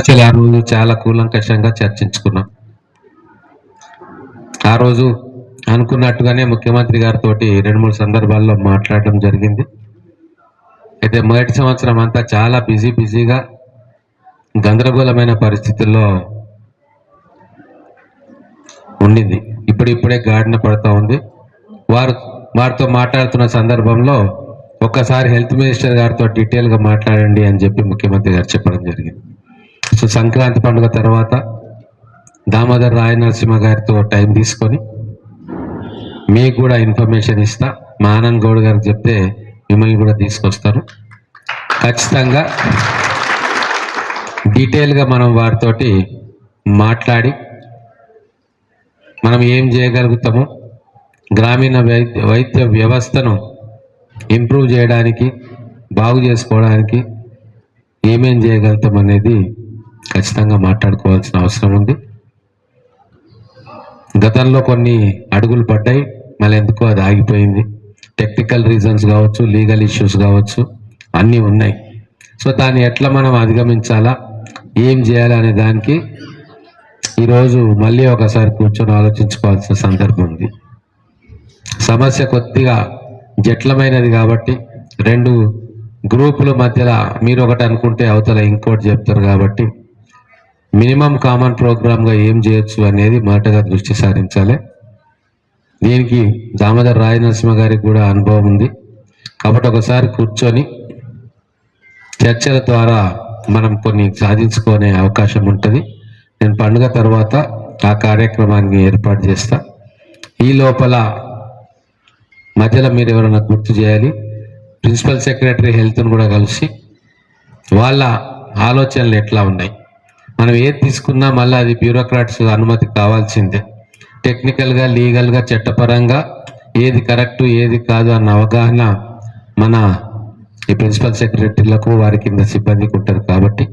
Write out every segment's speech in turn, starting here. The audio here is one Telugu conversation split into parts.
అరుణాచల్ ఆ రోజు చాలా కూలంకషంగా చర్చించుకున్నాం. ఆ రోజు అనుకున్నట్టుగానే ముఖ్యమంత్రి గారితో రెండు మూడు సందర్భాల్లో మాట్లాడడం జరిగింది. అయితే మొదటి సంవత్సరం అంతా చాలా బిజీ బిజీగా గందరగోళమైన పరిస్థితుల్లో ఉండింది. ఇప్పుడిప్పుడే గాడిన పడుతూ ఉంది. వారు వారితో మాట్లాడుతున్న సందర్భంలో ఒక్కసారి హెల్త్ మినిస్టర్ గారితో డీటెయిల్గా మాట్లాడండి అని చెప్పి ముఖ్యమంత్రి గారు చెప్పడం జరిగింది. సో సంక్రాంతి పండుగ తర్వాత దామోదర్ రాయ నరసింహ గారితో టైం తీసుకొని మీకు కూడా ఇన్ఫర్మేషన్ ఇస్తా. మా ఆనంద్ గౌడ్ గారు చెప్తే మిమ్మల్ని కూడా తీసుకొస్తారు. ఖచ్చితంగా డీటెయిల్గా మనం వారితోటి మాట్లాడి మనం ఏం చేయగలుగుతాము గ్రామీణ వైద్య వైద్య వ్యవస్థను ఇంప్రూవ్ చేయడానికి బాగు చేసుకోవడానికి ఏమేం చేయగలుగుతాం అనేది ఖచ్చితంగా మాట్లాడుకోవాల్సిన అవసరం ఉంది. గతంలో కొన్ని అడుగులు పడ్డాయి. మళ్ళీ ఎందుకో అది ఆగిపోయింది. టెక్నికల్ రీజన్స్ కావచ్చు లీగల్ ఇష్యూస్ కావచ్చు అన్నీ ఉన్నాయి. సో దాన్ని ఎట్లా మనం అధిగమించాలా? ఏం చేయాలనే అనే దానికి ఈరోజు మళ్ళీ ఒకసారి కూర్చొని ఆలోచించుకోవాల్సిన సందర్భం ఉంది. సమస్య కొద్దిగా జట్లమైనది కాబట్టి రెండు గ్రూపుల మధ్యలో మీరు ఒకటి అనుకుంటే అవతల ఇంకోటి చెప్తారు కాబట్టి మినిమం కామన్ ప్రోగ్రామ్గా ఏం చేయొచ్చు అనేది మొదటగా దృష్టి సారించాలి. దీనికి దామోదర్ రాయ నరసింహ గారికి కూడా అనుభవం ఉంది. కాబట్టి ఒకసారి కూర్చొని చర్చల ద్వారా మనం కొన్ని సాధించుకునే అవకాశం ఉంటుంది. నేను పండుగ తర్వాత ఆ కార్యక్రమాన్ని ఏర్పాటు చేస్తా. ఈ లోపల మధ్యలో మీరు ఎవరైనా గుర్తు చేయాలి. ప్రిన్సిపల్ సెక్రటరీ హెల్త్ను కూడా కలిసి వాళ్ళ ఆలోచనలు ఎట్లా ఉన్నాయి? మనం ఏది తీసుకున్నా మళ్ళీ అది బ్యూరోక్రాట్స్ అనుమతి కావాల్సిందే. టెక్నికల్గా లీగల్గా చట్టపరంగా ఏది కరెక్ట్ ఏది కాదు అన్న అవగాహన మన ఈ ప్రిన్సిపల్ సెక్రటరీలకు వారి కింద సిబ్బందికి ఉంటారు కాబట్టి.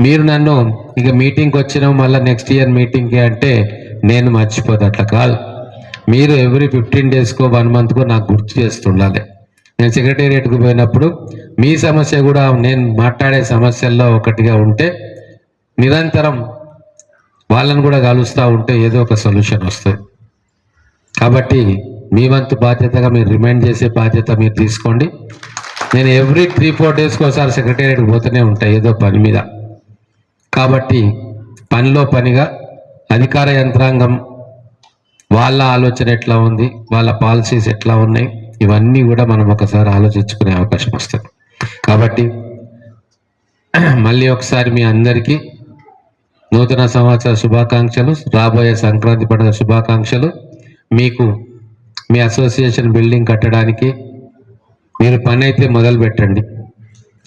మీరు నన్ను ఇక మీటింగ్కి వచ్చినా మళ్ళీ నెక్స్ట్ ఇయర్ మీటింగ్కి అంటే నేను మర్చిపోదు అట్లా కాదు. మీరు ఎవ్రీ ఫిఫ్టీన్ డేస్కో వన్ మంత్కో నాకు గుర్తు చేస్తుండాలి. నేను సెక్రటేరియట్కి పోయినప్పుడు మీ సమస్య కూడా నేను మాట్లాడే సమస్యల్లో ఒకటిగా ఉంటే నిరంతరం వాళ్ళని కూడా కలుస్తూ ఉంటే ఏదో ఒక సొల్యూషన్ వస్తుంది. కాబట్టి మీ వంతు బాధ్యతగా మీరు రిమైండ్ చేసే బాధ్యత మీరు తీసుకోండి. నేను ఎవ్రీ త్రీ ఫోర్ డేస్కి ఒకసారి సెక్రటేరియట్కి పోతూనే ఉంటాయి ఏదో పని మీద. కాబట్టి పనిలో పనిగా అధికార యంత్రాంగం వాళ్ళ ఆలోచన ఎట్లా ఉంది వాళ్ళ పాలసీస్ ఎట్లా ఉన్నాయి ఇవన్నీ కూడా మనం ఒకసారి ఆలోచించుకునే అవకాశం వస్తుంది. కాబట్టి మళ్ళీ ఒకసారి మీ అందరికీ నూతన సంవత్సర శుభాకాంక్షలు రాబోయే సంక్రాంతి పండుగ శుభాకాంక్షలు. మీకు మీ అసోసియేషన్ బిల్డింగ్ కట్టడానికి మీరు పని అయితే మొదలు పెట్టండి.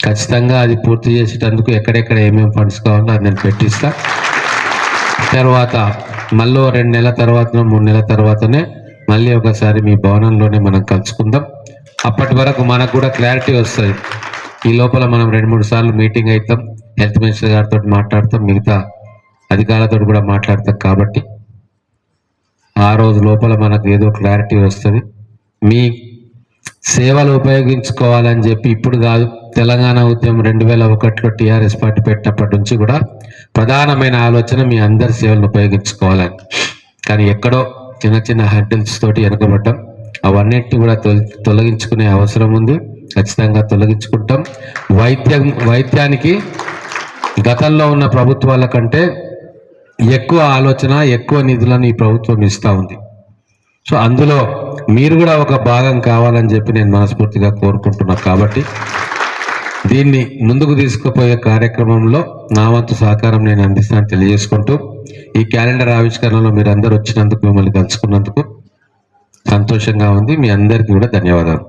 ఖచ్చితంగా అది పూర్తి చేసేటందుకు ఎక్కడెక్కడ ఏమేమి ఫండ్స్ కావాలో అది నేను పెట్టిస్తా. తర్వాత మళ్ళీ రెండు నెలల తర్వాత మూడు నెలల తర్వాతనే మళ్ళీ ఒకసారి మీ భవనంలోనే మనం కలుసుకుందాం. అప్పటి వరకు మనకు కూడా క్లారిటీ వస్తుంది. ఈ లోపల మనం రెండు మూడు సార్లు మీటింగ్ అవుతాం హెల్త్ మినిస్టర్ గారితో మాట్లాడతాం. మిగతా అధికారులతో కూడా మాట్లాడతాం కాబట్టి ఆ రోజు లోపల మనకు ఏదో క్లారిటీ వస్తుంది. మీ సేవలు ఉపయోగించుకోవాలని చెప్పి ఇప్పుడు కాదు తెలంగాణ ఉద్యమం రెండు వేల ఒకటిలో టీఆర్ఎస్ పార్టీ పెట్టినప్పటి నుంచి కూడా ప్రధానమైన ఆలోచన మీ అందరి సేవలను ఉపయోగించుకోవాలని. కానీ ఎక్కడో చిన్న చిన్న హెడ్డిల్స్ తోటి వెనుకబడ్డం. అవన్నిటిని కూడా తొలగించుకునే అవసరం ఉంది. ఖచ్చితంగా తొలగించుకుంటాం. వైద్యం వైద్యానికి గతంలో ఉన్న ప్రభుత్వాల కంటే ఎక్కువ ఆలోచన ఎక్కువ నిధులను ఈ ప్రభుత్వం ఇస్తూ ఉంది. సో అందులో మీరు కూడా ఒక భాగం కావాలని చెప్పి నేను మనస్ఫూర్తిగా కోరుకుంటున్నా. కాబట్టి దీన్ని ముందుకు తీసుకుపోయే కార్యక్రమంలో నా వంతు సహకారం నేను అందిస్తాను తెలియజేసుకుంటూ ఈ క్యాలెండర్ ఆవిష్కరణలో మీరు అందరు వచ్చినందుకు మిమ్మల్ని కలుసుకున్నందుకు సంతోషంగా ఉంది. మీ అందరికీ కూడా ధన్యవాదాలు.